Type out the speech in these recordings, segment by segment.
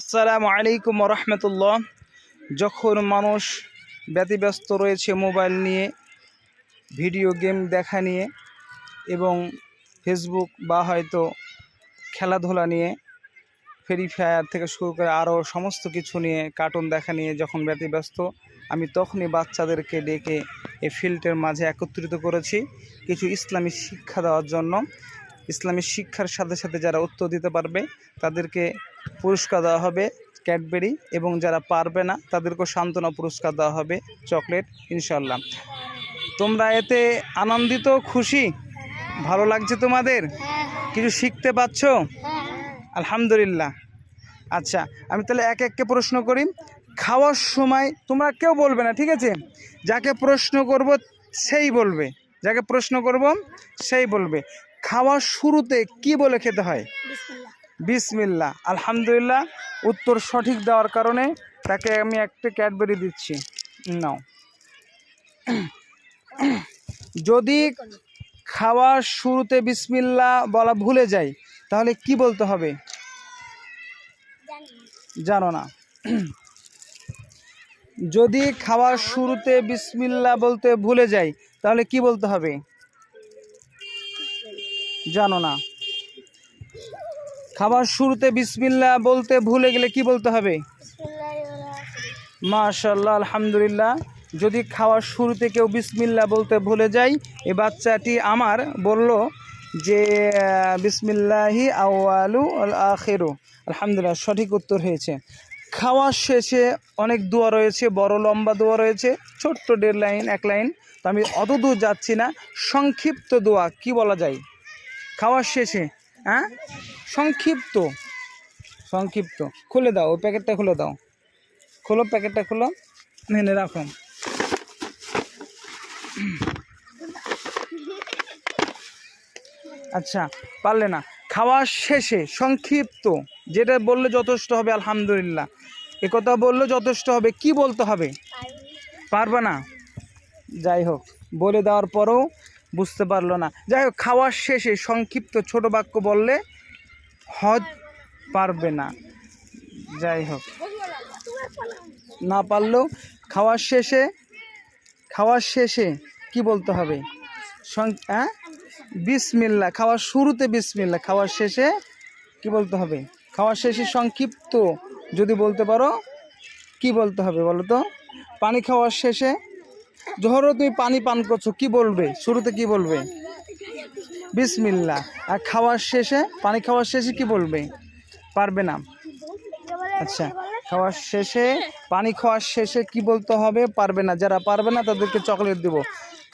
আসসালামু আলাইকুম রহমতুল্লাহ। যখন মানুষ ব্যতিব্যস্ত রয়েছে মোবাইল নিয়ে, ভিডিও গেম দেখা নিয়ে এবং ফেসবুক বা হয়তো খেলাধুলা নিয়ে, ফ্রি ফায়ার থেকে শুরু করে আরও সমস্ত কিছু নিয়ে কার্টুন দেখা নিয়ে যখন ব্যতিব্যস্ত, আমি তখনই বাচ্চাদেরকে ডেকে এই ফিল্ডের মাঝে একত্রিত করেছি কিছু ইসলামী শিক্ষা দেওয়ার জন্য। ইসলামী শিক্ষার সাথে সাথে যারা উত্তর দিতে পারবে, তাদেরকে পুরস্কার দেওয়া হবে ক্যাডবেরি এবং যারা পারবে না, তাদেরকেও সান্ত্বনা পুরস্কার দেওয়া হবে চকলেট ইনশাল্লাহ তোমরা এতে আনন্দিত, খুশি? ভালো লাগছে তোমাদের? কিছু শিখতে পাচ্ছ আলহামদুলিল্লাহ। আচ্ছা আমি তাহলে এক এককে প্রশ্ন করি। খাওয়ার সময় তোমরা কেউ বলবে না, ঠিক আছে? যাকে প্রশ্ন করব, সেই বলবে। যাকে প্রশ্ন করব, সেই বলবে। খাওয়ার শুরুতে কি বলে খেতে হয়? বিসমিল্লা আলহামদুলিল্লাহ, উত্তর সঠিক দেওয়ার কারণে তাকে আমি একটা ক্যাডবেরি দিচ্ছি। নাও। যদি খাওয়ার শুরুতে বিসমিল্লা বলা ভুলে যাই তাহলে কি বলতে হবে? জানো না। যদি খাওয়ার শুরুতে বিসমিল্লা বলতে ভুলে যাই তাহলে কি বলতে হবে? জানো না। খাবার শুরুতে বিসমিল্লা বলতে ভুলে গেলে কি বলতে হবে? মাশাল্লাহ আলহামদুলিল্লাহ। যদি খাওয়ার শুরুতে কেউ বিসমিল্লা বলতে ভুলে যায়, এ বাচ্চাটি আমার বলল যে বিসমিল্লাহি আউয়ালু আল আখেরু। আলহামদুলিল্লাহ, সঠিক উত্তর হয়েছে। খাওয়ার শেষে অনেক দোয়া রয়েছে, বড় লম্বা দোয়া রয়েছে, ছোট্ট দেড় লাইন, এক লাইন। তো আমি অত দূর যাচ্ছি না, সংক্ষিপ্ত দোয়া, কি বলা যায়? খাওয়ার শেষে হ্যাঁ? সংক্ষিপ্ত। সংক্ষিপ্ত। খুলে দাও ওই প্যাকেটটা খুলে দাও। খোলো প্যাকেটটা খোলো এনে রাখো। আচ্ছা পারলে না। খাওয়ার শেষে সংক্ষিপ্ত। যেটা বললে যথেষ্ট হবে আলহামদুলিল্লাহ। এ কথা বললে যথেষ্ট হবে। কি বলতে হবে? পারবে না। যাই হোক বলে দেওয়ার পরেও বুঝতে পারল না। যাই হোক, খাওয়ার শেষে সংক্ষিপ্ত ছোট বাক্য বললে হজ পারবে না। যাই হোক, না পারলেও খাওয়ার শেষে খাওয়ার শেষে কি বলতে হবে? হ্যাঁ বিসমিল্লা খাওয়ার শুরুতে বিসমিল্লা খাওয়ার শেষে কি বলতে হবে? খাওয়ার শেষে সংক্ষিপ্ত যদি বলতে পারো, কি বলতে হবে বলো তো? পানি খাওয়ার শেষে ধরো তুমি পানি পান করছ, কি বলবে? শুরুতে কি বলবে? বিসমিল্লা আর খাওয়ার শেষে, পানি খাওয়ার শেষে কি বলবে? পারবে না। আচ্ছা খাওয়ার শেষে, পানি খাওয়ার শেষে কি বলতে হবে? পারবে না। যারা পারবে না, তাদেরকে চকলেট দেব।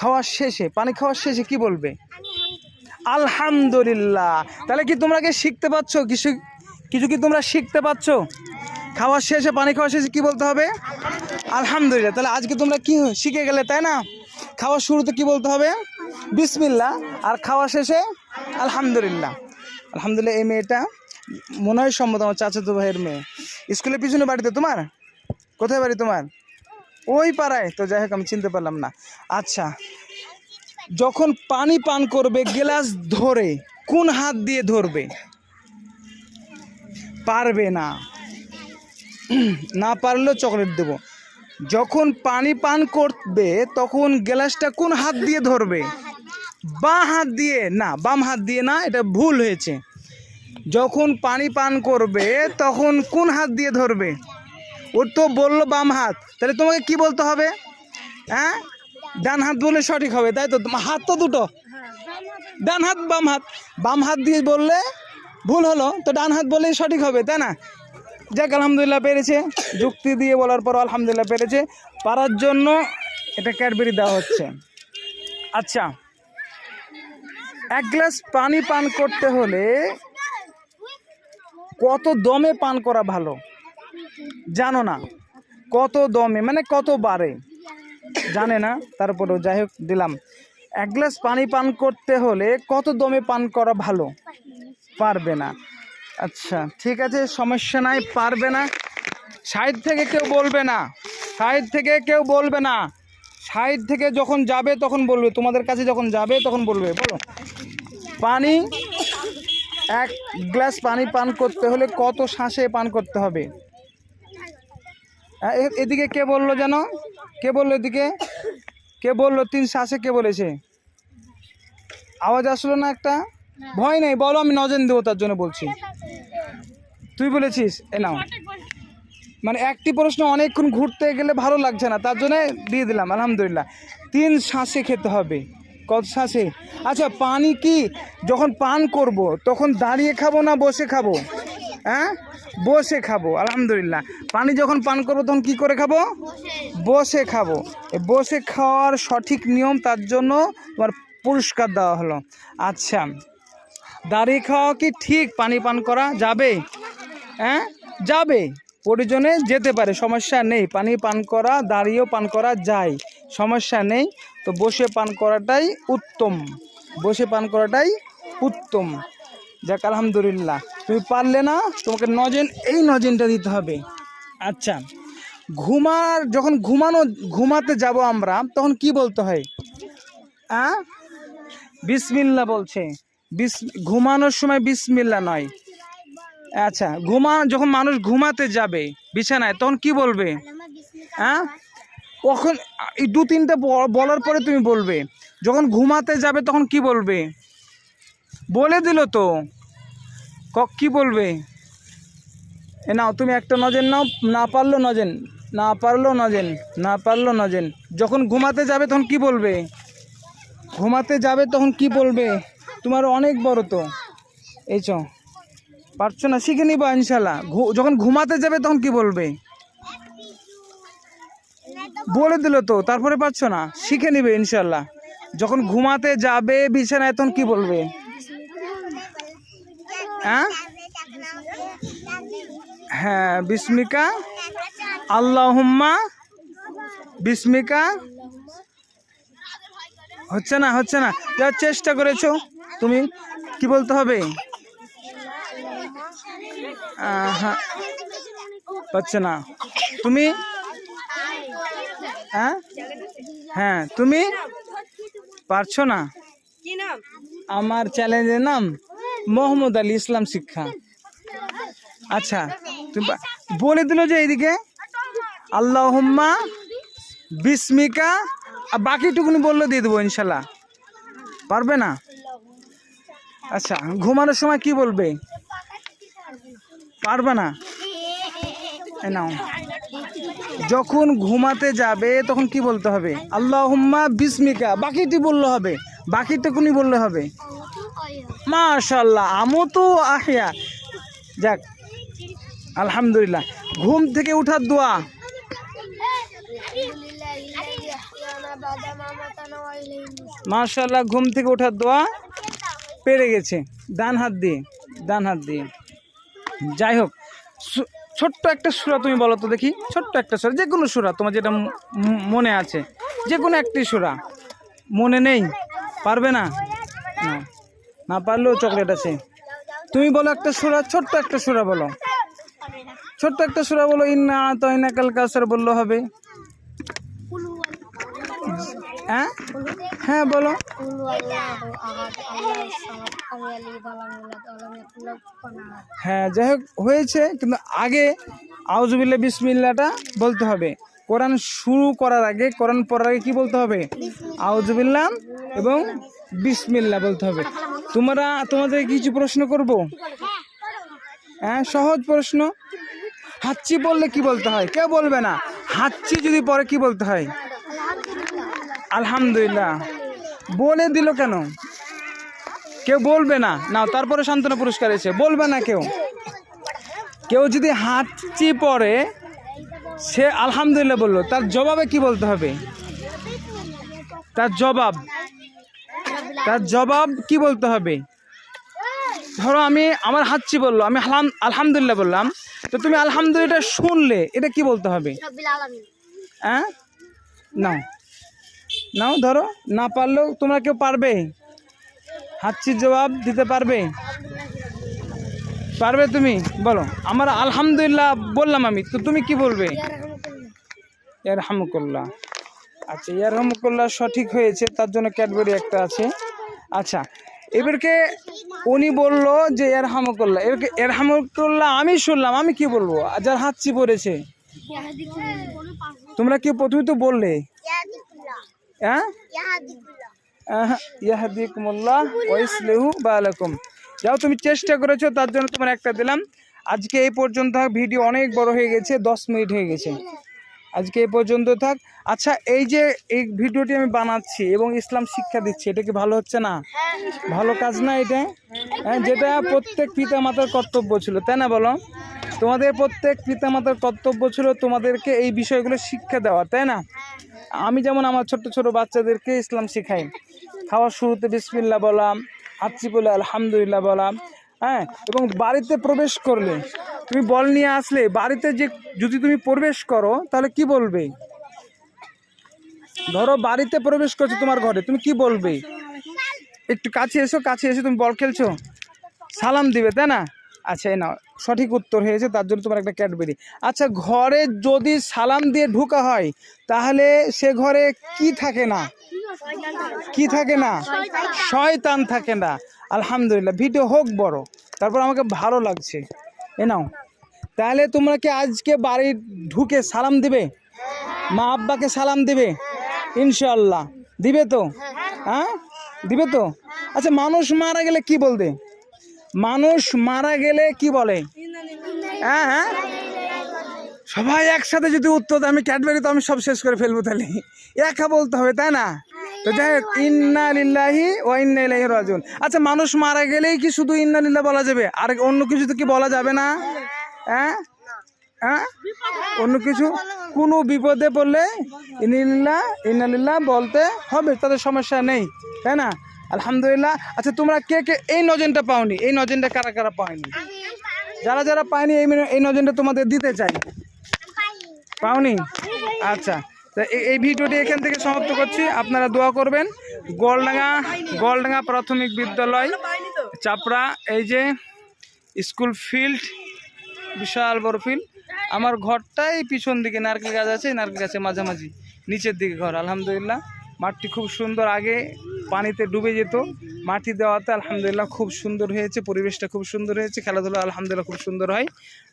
খাওয়ার শেষে, পানি খাওয়ার শেষে কি বলবে? আলহামদুলিল্লাহ। তাহলে কি তোমরা কি শিখতে পাচ্ছ কিছু কিছু কি তোমরা শিখতে পাচ্ছ খাওয়ার শেষে, পানি খাওয়ার শেষে কি বলতে হবে? আলহামদুলিল্লাহ, তাহলে আজকে তোমরা কি শিখে গেলে, তাই না? খাওয়া শুরুতে কি বলতে হবে? বিসমিল্লা আর খাওয়া শেষে আলহামদুলিল্লাহ। আলহামদুলিল্লাহ, এই মেয়েটা মনে হয় সম্মত আমার চাচাতো ভাইয়ের মেয়ে। স্কুলের পিছনে বাড়িতে তোমার? কোথায় বাড়ি তোমার? ওই পাড়ায়। তো যাই হোক, আমি চিনতে পারলাম না। আচ্ছা যখন পানি পান করবে, গ্লাস ধরে, কোন হাত দিয়ে ধরবে? পারবে না। না পারলেও চকলেট দেব। যখন পানি পান করবে, তখন গ্লাসটা কোন হাত দিয়ে ধরবে? বাঁ হাত দিয়ে, না, বাম হাত দিয়ে না, এটা ভুল হয়েছে। যখন পানি পান করবে, তখন কোন হাত দিয়ে ধরবে? ওর তো বলল বাম হাত। তাহলে তোমাকে কি বলতে হবে? হ্যাঁ? ডান হাত বললে সঠিক হবে, তাই তো? হাত তো দুটো। ডান হাত, বাম হাত। বাম হাত দিয়ে বললে ভুল হলো, তো ডান হাত বললেই সঠিক হবে, তাই না? যাক, আলহামদুলিল্লাহ পেরেছে। যুক্তি দিয়ে বলার পর আলহামদুলিল্লাহ পেরেছে। পারার জন্য এটা ক্যাডবেরি দেওয়া হচ্ছে। আচ্ছা এক গ্লাস পানি পান করতে হলে কত দমে পান করা ভালো? জানো না। কত দমে মানে কত বারে? জানে না, তারপরেও যাই হোক, দিলাম। এক গ্লাস পানি পান করতে হলে কত দমে পান করা ভালো? পারবে না। আচ্ছা ঠিক আছে, সমস্যা নাই, পারবে না। সাইড থেকে কেউ বলবে না। সাইড থেকে কেউ বলবে না। সাইড থেকে যখন যাবে তখন বলবে, তোমাদের কাছে যখন যাবে তখন বলবে, বলো। পানি, এক গ্লাস পানি পান করতে হলে কত শ্বাসে পান করতে হবে? এদিকে কে বলল যেন? কে বলল এদিকে? কে বলল? তিন শ্বাসে কে বলেছে? আওয়াজ আসলো না একটা? ভয় নেই, বলো, আমি নজেন দেবো তার জন্য বলছি। তুই বলেছিস? এ নাও। মানে একটি প্রশ্ন অনেকক্ষণ ঘুরতে গেলে ভালো লাগছে না, তার জন্য দিয়ে দিলাম, আলহামদুলিল্লাহ। তিন শ্বাসে খেতে হবে। কত শ্বাসে? আচ্ছা পানি কি? যখন পান করব, তখন দাঁড়িয়ে খাব না বসে খাব? হ্যাঁ? বসে খাব, আলহামদুলিল্লাহ। পানি যখন পান করব, তখন কি করে খাব? বসে খাব। বসে খাওয়ার সঠিক নিয়ম, তার জন্য তোমার পুরস্কার দেওয়া হলো। আচ্ছা দাঁড়িয়ে খাওয়া কি ঠিক? পানি পান করা যাবে? হ্যাঁ? যাবে। প্রয়োজনে যেতে পারে, সমস্যা নেই। পানি পান করা, দাঁড়িয়েও পান করা যায়। সমস্যা নেই। তো বসে পান করাটাই উত্তম। বসে পান করাটাই উত্তম। যাক, আলহামদুলিল্লাহ। তুমি পারলে না, তোমাকে নজেন, এই নজেনটা দিতে হবে। আচ্ছা। ঘুমার, যখন ঘুমানো, ঘুমাতে যাব আমরা, তখন কি বলতে হয়? হ্যাঁ বিসমিল্লা বলছে। বিস, ঘুমানোর সময় বিসমিল্লা নয়। আচ্ছা ঘুমা, যখন মানুষ ঘুমাতে যাবে বিছানায়, তখন কি বলবে? হ্যাঁ? এই দু, তিনটে বলার পরে তুমি বলবে। যখন ঘুমাতে যাবে, তখন কি বলবে? বলে দিল তো। কি বলবে? এ নাও, তুমি একটা নজেন নাও, না পারল নজেন, না পারল নজেন, না পারল নজেন। যখন ঘুমাতে যাবে, তখন কি বলবে? ঘুমাতে যাবে, তখন কি বলবে? তোমার অনেক বড় তো। এই চ। পারছ না, শিখে নিবা ইনশাল্লাহ। যখন ঘুমাতে যাবে তখন কি বলবে? বলে দিল তো, তারপরে পারছ না, শিখে নিবে ইনশাল্লাহ। যখন ঘুমাতে যাবে বিছানায় তখন কি বলবে? হ্যাঁ? হ্যাঁ বিস্মিকা, আল্লাহুম্মা, বিস্মিকা। হচ্ছে না হচ্ছে না যা চেষ্টা করেছ? তুমি, কি বলতে হবে? হচ্ছে না। তুমি? হ্যাঁ? হ্যাঁ তুমি? পারছ না? আমার চ্যালেঞ্জের নাম মোহাম্মদ আলী ইসলাম শিক্ষা। আচ্ছা তুমি বলে দিল যে এইদিকে, আল্লাহম্মা বিস্মিকা। আর বাকিটুকুনি বললে দিয়ে দেবো ইনশাল্লাহ। পারবে না? আচ্ছা ঘুমানোর সময় কি বলবে? পারবে না। নাও। যখন ঘুমাতে যাবে, তখন কি বলতে হবে? আল্লাহম্মা বিস্মিকা, বাকিটি বললে হবে। বাকিটুকুনি বললে হবে? মাশাল্লাহ আমও তো আহিয়া। যাক, আলহামদুলিল্লাহ। ঘুম থেকে উঠার দোয়া। মাশাল্লাহ ঘুম থেকে ওঠার দোয়া। পেরে গেছে। ডান হাত দিয়ে, ডান হাত দিয়ে। যাই হোক ছোট্ট একটা সুরা তুমি বলো তো দেখি, ছোট্ট একটা সুরা, যে কোনো সুরা, তোমার যেটা মনে আছে, যে কোনো একটি সুরা, মনে নেই, পারবে না? না পারলেও চকলেট আছে। তুমি বলো একটা সুরা, ছোট্ট একটা সুরা বলো। ছোট্ট একটা সুরা বলো, ইন্না তো ইন্না কাল কাউসার বলল হবে। হ্যাঁ? হ্যাঁ বলো। হ্যাঁ যাই হোক, হয়েছে, কিন্তু আগে আউজুবিল্লা বিসমিল্লাটা বলতে হবে। কোরআন শুরু করার আগে, কোরআন পড়ার আগে কি বলতে হবে? আউজুবিল্লাহ এবং বিসমিল্লা বলতে হবে। তোমরা, তোমাদের কিছু প্রশ্ন করব? হ্যাঁ সহজ প্রশ্ন। হাচ্ছি বললে কি বলতে হয়? কেউ বলবে না। হাচ্ছি যদি পরে কি বলতে হয়? আলহামদুলিল্লাহ। বলে দিল কেন? কেউ বলবে না। না তারপরে সান্ত্বনা পুরস্কার এসে। বলবে না কেউ। কেউ যদি হাঁচি পড়ে সে আলহামদুলিল্লাহ বলল। তার জবাবে কি বলতে হবে? তার জবাব। তার জবাব কি বলতে হবে? ধরো আমি আমার হাঁচি বলল আমি আলহাম- আলহামদুলিল্লাহ বললাম। তো তুমি আলহামদুলিল্লাহ শুনলে এটা কি বলতে হবে? হ্যাঁ নাও। নাও, ধরো, না পারলেও তোমরা কেউ পারবে। হাচ্ছির জবাব দিতে পারবে। পারবে তুমি? বলো। আমার আলহামদুলিল্লাহ বললাম আমি, তো তুমি কি বলবে? ইয়ার হামুকুল্লাহ আচ্ছা ইয়ার হামুকুল্লাহ সঠিক হয়েছে, তার জন্য ক্যাডবেরি একটা আছে। আচ্ছা এবারকে উনি বলল যে এরহামকুল্লাহ এর এরহামকুল্লাহ আমি শুনলাম, আমি কি বলব? যার হাঁচি পড়েছে। তোমরা কি প্রথমে তো বললে? যাও, তুমি চেষ্টা করেছ, তার জন্য তোমার একটা দিলাম। আজকে এই পর্যন্ত থাক, ভিডিও অনেক বড় হয়ে গেছে, দশ মিনিট হয়ে গেছে। আজকে এই পর্যন্ত থাক। আচ্ছা এই যে, এই ভিডিওটি আমি বানাচ্ছি এবং ইসলাম শিক্ষা দিচ্ছি, এটা কি ভালো হচ্ছে না? ভালো কাজ না এটা? হ্যাঁ যেটা প্রত্যেক পিতা মাতার কর্তব্য ছিল, তাই না বলো? তোমাদের প্রত্যেক পিতা মাতার কর্তব্য ছিল তোমাদেরকে এই বিষয়গুলো শিক্ষা দেওয়া, তাই না? আমি যেমন আমার ছোট ছোট বাচ্চাদেরকে ইসলাম শেখাই। খাওয়ার শুরুতে বিসমিল্লা বলাম হাচ্ছি বলে আলহামদুলিল্লাহ বলাম হ্যাঁ? এবং বাড়িতে প্রবেশ করলে, তুমি বল নিয়ে আসলে বাড়িতে যে যদি তুমি প্রবেশ করো, তাহলে কি বলবে? ধরো বাড়িতে প্রবেশ করছ তোমার ঘরে, তুমি কি বলবে? একটু কাছে এসো, কাছে এসে তুমি বল খেলছো? সালাম দিবে, তাই না? আচ্ছা এই নাও। সঠিক উত্তর হয়েছে, তার জন্য তোমার একটা ক্যাডবেরি। আচ্ছা ঘরে যদি সালাম দিয়ে ঢোকা হয়, তাহলে সে ঘরে কি থাকে না? কি থাকে না? শয়তান থাকে না। আলহামদুলিল্লাহ, ভিডিও হোক বড়, তারপর আমাকে ভালো লাগছে। এ নাও। তাহলে তোমরা কি আজকে বাড়ি ঢুকে সালাম দিবে? মা আব্বাকে সালাম দিবে? ইনশাল্লাহ দিবে তো? হ্যাঁ? দিবে তো? আচ্ছা মানুষ মারা গেলে কি বলবে? মানুষ মারা গেলে কি বলে? হ্যাঁ হ্যাঁ। সবাই একসাথে যদি উত্তর আমি ক্যাডবেরি তো আমি সব শেষ করে ফেলব তাহলে। একা বলতে হবে, তাই না? তো যাই হোক, ইন্না লিল্লাহি ও ইন্না ইলাইহি রাজিউন। আচ্ছা মানুষ মারা গেলেই কি শুধু ইন্না লিল্লাহ বলা যাবে? আর অন্য কিছু তো কি বলা যাবে না? হ্যাঁ? হ্যাঁ? অন্য কিছু? কোনো বিপদে পড়লে ইনিল্লাহ ইন্নালিল্লাহ বলতে হবে, তাদের সমস্যা নেই, তাই না? আলহামদুলিল্লাহ। আচ্ছা তোমরা কে কে এই নজনটা পাওনি? এই নজনটা কারা কারা পাওনি যারা যারা পায়নি, এই এই নজনটা তোমাদের দিতে চাই। পাওনি? আচ্ছা তা এই- ভিডিওটি এখান থেকে সমাপ্ত করছি। আপনারা দোয়া করবেন। গোলডাঙ্গা গোলডাঙ্গা প্রাথমিক বিদ্যালয়, চাপড়া, এই যে স্কুল ফিল্ড, বিশাল বড় ফিল্ড। আমার ঘরটাই পিছন দিকে, নারকেল গাছ আছে নারকেল গাছের মাঝামাঝি, নিচের দিকে ঘর, আলহামদুলিল্লাহ। মাঠটি খুব সুন্দর আগে পানিতে ডুবে যেত। মাটি দেওয়াতে আলহামদুলিল্লাহ খুব সুন্দর হয়েছে, পরিবেশটা খুব সুন্দর হয়েছে, খেলাধুলা আলহামদুলিল্লাহ খুব সুন্দর হয়।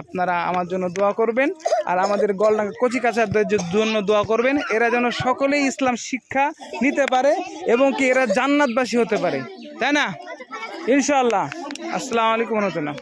আপনারা আমার জন্য দোয়া করবেন আর আমাদের গলডাঙ্গা কচি কাছারদের জন্য দোয়া করবেন। এরা যেন সকলেই ইসলাম শিক্ষা নিতে পারে এবং কি এরা জান্নাতবাসী হতে পারে। তাই না? ইনশাআল্লাহ। আসসালামু আলাইকুম রহমতুল্লাহ।